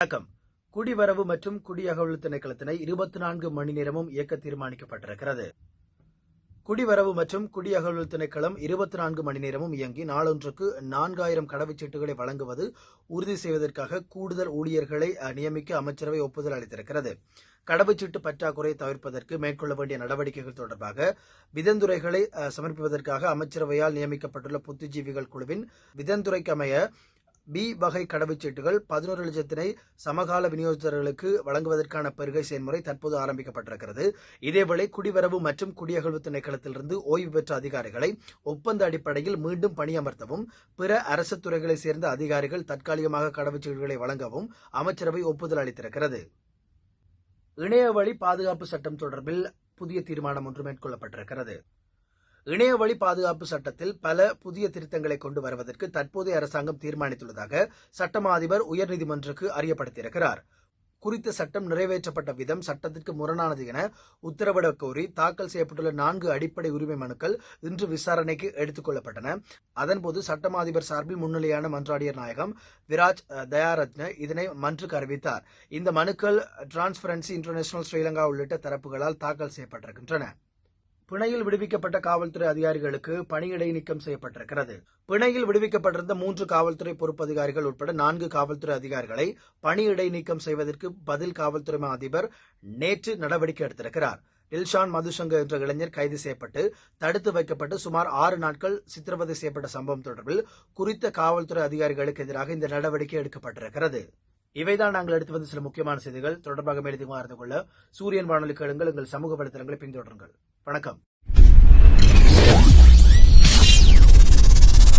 வணக்கம். குடிவரவு மற்றும் குடியகழ்வு திணைக்களத்தினை இருபத்தி நான்கு மணி நேரமும் இயக்க தீர்மானிக்கப்பட்டிருக்கிறது. குடிவரவு மற்றும் குடியகழ்வு திணைக்களம் இருபத்தி நான்கு மணி நேரமும் இயங்கி நாளொன்றுக்கு நான்காயிரம் கடவுச்சீட்டுகளை வழங்குவது உறுதி செய்வதற்காக கூடுதல் ஊழியர்களை அஹ், நியமிக்க அமைச்சரவை ஒப்புதல் அளித்திருக்கிறது. கடவுச்சீட்டு பற்றாக்குறை தவிர்ப்பதற்கு மேற்கொள்ள வேண்டிய நடவடிக்கைகள் தொடர்பாக விதந்துரைகளை சமர்ப்பிப்பதற்காக அமைச்சரவையால் நியமிக்கப்பட்டுள்ள புத்திஜீவிகள் குழுவின் விதந்துறைக்கமைய பி வகை கடவுச்சீட்டுகள் பதினோரு லட்சத்தினை சமகால விநியோகஸ்தர்களுக்கு வழங்குவதற்கான பெருகை செயல்முறை தற்போது ஆரம்பிக்கப்பட்டிருக்கிறது. இதேவேளை குடிவரவு மற்றும் குடியகழ்வு திணைக்களத்திலிருந்து ஓய்வு பெற்ற அதிகாரிகளை ஒப்பந்த அடிப்படையில் மீண்டும் பணியமர்த்தவும் பிற அரசு துறைகளைச் சேர்ந்த அதிகாரிகள் தற்காலிகமாக கடவுச்சீட்டுகளை வழங்கவும் அமைச்சரவை ஒப்புதல் அளித்திருக்கிறது. இணையவழி பாதுகாப்பு சட்டம் தொடர்பில் புதிய தீர்மானம் ஒன்று மேற்கொள்ளப்பட்டிருக்கிறது. இணையவழி பாதுகாப்பு சட்டத்தில் பல புதிய திருத்தங்களை கொண்டு வருவதற்கு தற்போதைய அரசாங்கம் தீர்மானித்துள்ளதாக சட்டமா அதிபர் உயர்நீதிமன்றக்கு அறியப்படுத்தியிருக்கிறார். குறித்த சட்டம் நிறைவேற்றப்பட்ட விதம் சட்டத்திற்கு முரணானது என உத்தரவிடக் கோரி தாக்கல் செய்யப்பட்டுள்ள நான்கு அடிப்படை உரிமை மனுக்கள் இன்று விசாரணைக்கு எடுத்துக் கொள்ளப்பட்டன. அதன்போது சட்டமாதிபர் சார்பில் முன்னிலையான மன்றாடியர் நாயகம் விராஜ் தயாரத்ன இதனை மன்றுக்கு அறிவித்தார். இந்த மனுக்கள் டிரான்ஸ்பரன்சி இன்டர்நேஷனல் ஸ்ரீலங்கா உள்ளிட்ட தரப்புகளால் தாக்கல் செய்யப்பட்டிருக்கின்றன. பிணையில் விடுவிக்கப்பட்ட காவல்துறை அதிகாரிகளுக்கு பணியிடை நீக்கம் செய்யப்பட்டிருக்கிறது. பிணையில் விடுவிக்கப்பட்டிருந்த மூன்று காவல்துறை பொறுப்பு அதிகாரிகள் உட்பட நான்கு காவல்துறை அதிகாரிகளை பணியிடை நீக்கம் செய்வதற்கு பதில் காவல்துறை மா அதிபர் நேற்று நடவடிக்கை எடுத்திருக்கிறார். டில்ஷான் மதுசங்க என்ற இளைஞர் கைது செய்யப்பட்டு தடுத்து வைக்கப்பட்டு சுமார் ஆறு நாட்கள் சித்திரவதை செய்யப்பட்ட சம்பவம் தொடர்பில் குறித்த காவல்துறை அதிகாரிகளுக்கு எதிராக இந்த நடவடிக்கை எடுக்கப்பட்டிருக்கிறது. இவைதான் நாங்கள் எடுத்து வந்த சில முக்கியமான செய்திகள். தொடர்பாக மேலதிகமாக அறிந்து கொள்ள சூரியன் வானொலி கேளுங்கள். எங்கள் சமூக வலைதளங்களை பின்தொடருங்கள். வணக்கம்.